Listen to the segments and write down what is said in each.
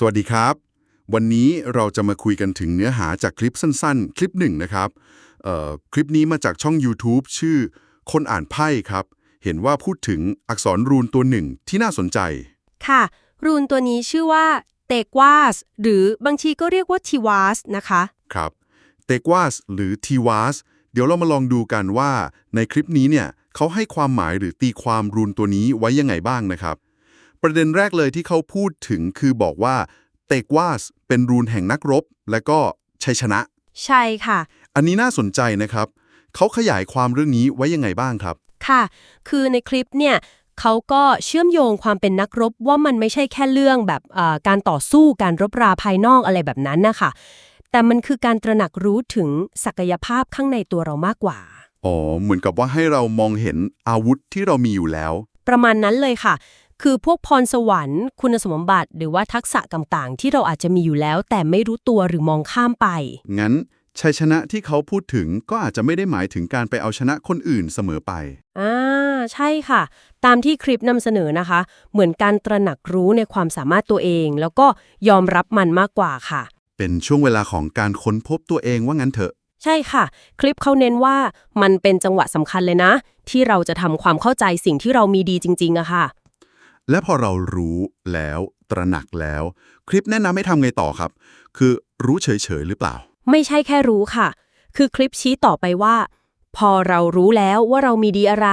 สวัสดีครับ วันนี้เราจะมาคุยกันถึงเนื้อหาจากคลิปสั้นๆ คลิปหนึ่งนะครับเอ่อคลิปนี้มาจากช่อง YouTube ชื่อ คนอ่านไพ่ครับ เห็นว่าพูดถึงอักษรรูนตัวหนึ่งที่น่าสนใจ ค่ะ รูนตัวนี้ชื่อว่าเตกวาสหรือบางทีก็เรียกว่าทิวาสนะคะ ครับเตกวาสหรือทีวาสเดี๋ยวเรามาลองดูกันว่าในคลิปนี้เนี่ยเขาให้ความหมายหรือตีความรูนตัวนี้ไว้ยังไงบ้างนะครับ ประเด็นแรกเลยที่เขาพูดถึงคือบอกว่าเตกวาสเป็นรูนแห่งนักรบ และก็ชัยชนะ ใช่ค่ะ อันนี้น่าสนใจนะครับ เขาขยายความเรื่องนี้ไว้ยังไงบ้างครับ ค่ะ คือในคลิปเนี่ยเขาก็เชื่อมโยงความเป็นนักรบว่ามันไม่ใช่แค่เรื่องแบบอ่าการต่อสู้การรบราภายนอกอะไรแบบนั้นนะคะแต่มันคือการตระหนักรู้ถึงศักยภาพข้างในตัวเรามากกว่า อ๋อ เหมือนกับว่าให้เรามองเห็นอาวุธที่เรามีอยู่แล้ว ประมาณนั้นเลยค่ะ คือพวกพรสวรรค์ คุณสมบัติหรือว่าทักษะต่างๆ ที่เราอาจจะมีอยู่แล้ว แต่ไม่รู้ตัวหรือมองข้ามไป งั้นชัยชนะที่เขาพูดถึงก็อาจจะไม่ได้หมายถึงการไปเอาชนะคนอื่นเสมอไป อ่า ใช่ค่ะ ตามที่คลิปนำเสนอนะคะ เหมือนการตระหนักรู้ในความสามารถตัวเอง แล้วก็ยอมรับมันมากกว่าค่ะ เป็นช่วงเวลาของการค้นพบตัวเองว่างั้นเถอะ ใช่ค่ะ คลิปเขาเน้นว่ามันเป็นจังหวะสำคัญเลยนะ ที่เราจะทำความเข้าใจสิ่งที่เรามีดีจริงๆอะค่ะ และพอเรารู้แล้วตระหนักแล้ว คลิปแนะนำให้ทำไงต่อครับ คือรู้เฉยๆหรือเปล่า ไม่ใช่แค่รู้ค่ะ คือคลิปชี้ต่อไปว่า พอเรารู้แล้วว่าเรามีดีอะไร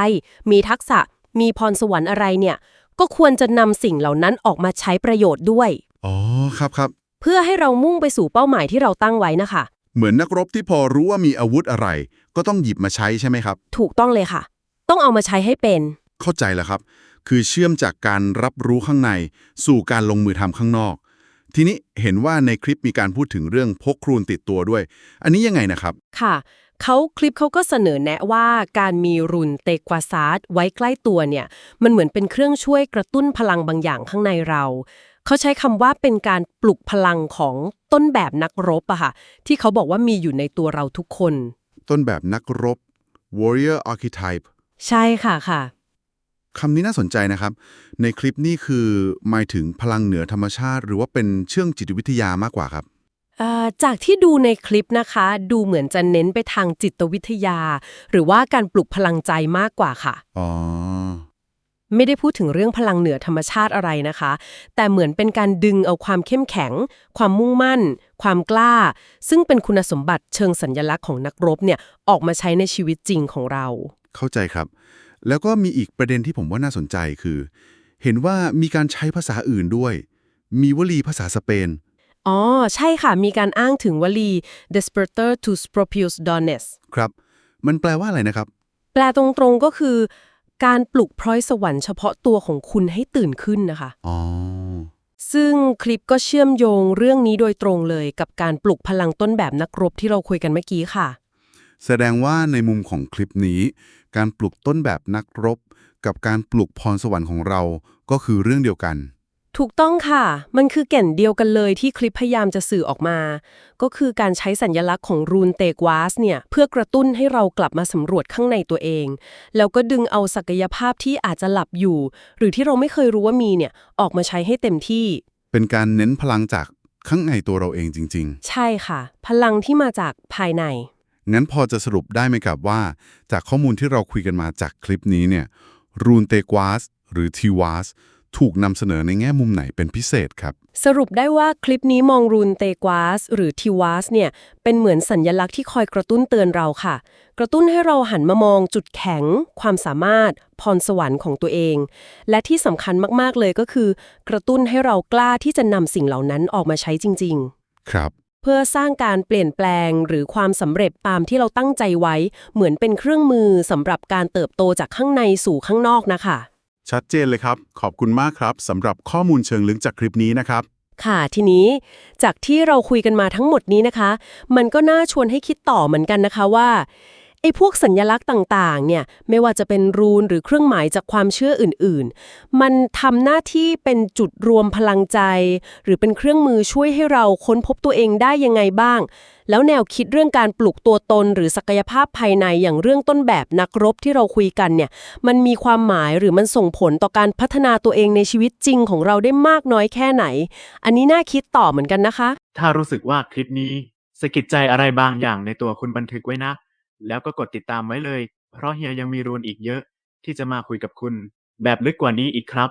มีทักษะ มีพรสวรรค์อะไรเนี่ย ก็ควรจะนำสิ่งเหล่านั้นออกมาใช้ประโยชน์ด้วย อ๋อครับครับ เพื่อให้เรามุ่งไปสู่เป้าหมายที่เราตั้งไว้นะคะ เหมือนนักรบที่พอรู้ว่ามีอาวุธอะไร ก็ต้องหยิบมาใช้ใช่ไหมครับ ถูกต้องเลยค่ะ ต้องเอามาใช้ให้เป็น เข้าใจแล้วครับ คือเชื่อมจากการรับรู้ข้างใน สู่การลงมือทำข้างนอก ทีนี้เห็นว่าในคลิปมีการพูดถึงเรื่องพกครูนติดตัวด้วย อันนี้ยังไงนะครับ ค่ะเขาคลิปเขาก็เสนอแนะว่าการมีรุนเตกวาซาร์ดไว้ใกล้ตัวเนี่ย มันเหมือนเป็นเครื่องช่วยกระตุ้นพลังบางอย่างข้างในเรา เขาใช้คำว่าเป็นการปลุกพลังของต้นแบบนักรบอะค่ะ ที่เขาบอกว่ามีอยู่ในตัวเราทุกคน ต้นแบบนักรบ warrior archetype ใช่ค่ะค่ะ คำนี้น่าสนใจนะครับ ในคลิปนี้คือหมายถึงพลังเหนือธรรมชาติ หรือว่าเป็นเชื่องจิตวิทยามากกว่าครับเอ่อจากที่ดูในคลิปนะคะ ดูเหมือนจะเน้นไปทางจิตวิทยา หรือว่าการปลุกพลังใจมากกว่าค่ะอ๋อไม่ได้พูดถึงเรื่องพลังเหนือธรรมชาติอะไรนะคะ แต่เหมือนเป็นการดึงเอาความเข้มแข็ง ความมุ่งมั่น ความกล้า ซึ่งเป็นคุณสมบัติเชิงสัญญลักษณ์ของนักรบเนี่ยออกมาใช้ในชีวิตจริงของเรา เข้าใจครับ แล้วก็มีอีกประเด็นที่ผมว่าน่าสนใจคือ เห็นว่ามีการใช้ภาษาอื่นด้วย มีวลีภาษาสเปน อ๋อ ใช่ค่ะ มีการอ้างถึงวลี despertar to propius dones ครับ มันแปลว่าอะไรนะครับ แปลตรงๆก็คือ การปลุกพร้อยสวรรค์เฉพาะตัวของคุณให้ตื่นขึ้นนะคะ อ๋อ ซึ่งคลิปก็เชื่อมโยงเรื่องนี้โดยตรงเลยกับการปลุกพลังต้นแบบนักรบที่เราคุยกันเมื่อกี้ค่ะ แสดงว่าในมุมของคลิปนี้ การปลุกต้นแบบนักรบ กับการปลุกพรสวรรค์ของเราก็คือเรื่องเดียวกัน ถูกต้องค่ะ มันคือแก่นเดียวกันเลยที่คลิปพยายามจะสื่อออกมา ก็คือการใช้สัญญลักษณ์ของรูนเตกวาสเนี่ยเพื่อกระตุ้นให้เรากลับมาสำรวจข้างในตัวเอง แล้วก็ดึงเอาศักยภาพที่อาจจะหลับอยู่ หรือที่เราไม่เคยรู้ว่ามีเนี่ยออกมาใช้ให้เต็มที่ เป็นการเน้นพลังจากข้างในตัวเราเองจริงใช่ค่ะ พลังที่มาจากภายในๆ งั้นพอจะสรุปได้ไหมครับว่า จากข้อมูลที่เราคุยกันมาจากคลิปนี้เนี่ยรูนเตกวาสหรือทีวาสถูกนำเสนอในแง่มุมไหนเป็นพิเศษครับ สรุปได้ว่าคลิปนี้มองรูนเตกวาสหรือทิวาสเนี่ยเป็นเหมือนสัญญลักษณ์ที่คอยกระตุ้นเตือนเราค่ะ กระตุ้นให้เราหันมามองจุดแข็ง ความสามารถ พรสวรรค์ของตัวเอง และที่สำคัญมากๆเลยก็คือ กระตุ้นให้เรากล้าที่จะนำสิ่งเหล่านั้นออกมาใช้จริงครับๆเพื่อสร้างการเปลี่ยนแปลงหรือความสำเร็จตามที่เราตั้งใจไว้ เหมือนเป็นเครื่องมือสำหรับการเติบโตจากข้างในสู่ข้างนอกนะคะ ชัดเจนเลยครับ ขอบคุณมากครับสำหรับข้อมูลเชิงลึกจากคลิปนี้นะครับ ค่ะทีนี้จากที่เราคุยกันมาทั้งหมดนี้นะคะ มันก็น่าชวนให้คิดต่อเหมือนกันนะคะว่าไอ้พวกสัญญลักษณ์ต่างๆ เนี่ย ไม่ว่าจะเป็นรูนหรือเครื่องหมายจากความเชื่ออื่นๆ มันทำหน้าที่เป็นจุดรวมพลังใจ หรือเป็นเครื่องมือช่วยให้เราค้นพบตัวเองได้ยังไงบ้าง แล้วแนวคิดเรื่องการปลุกตัวตนหรือศักยภาพภายในอย่างเรื่องต้นแบบนักรบที่เราคุยกันเนี่ย มันมีความหมายหรือมันส่งผลต่อการพัฒนาตัวเองในชีวิตจริงของเราได้มากน้อยแค่ไหน อันนี้น่าคิดต่อเหมือนกันนะคะ ถ้ารู้สึกว่าคลิปนี้สะกิดใจอะไรบางอย่างในตัวคุณบันทึกไว้นะ แล้วก็กดติดตามไว้เลย เพราะเฮียยังมีรูนอีกเยอะ ที่จะมาคุยกับคุณ แบบลึกกว่านี้อีกครับ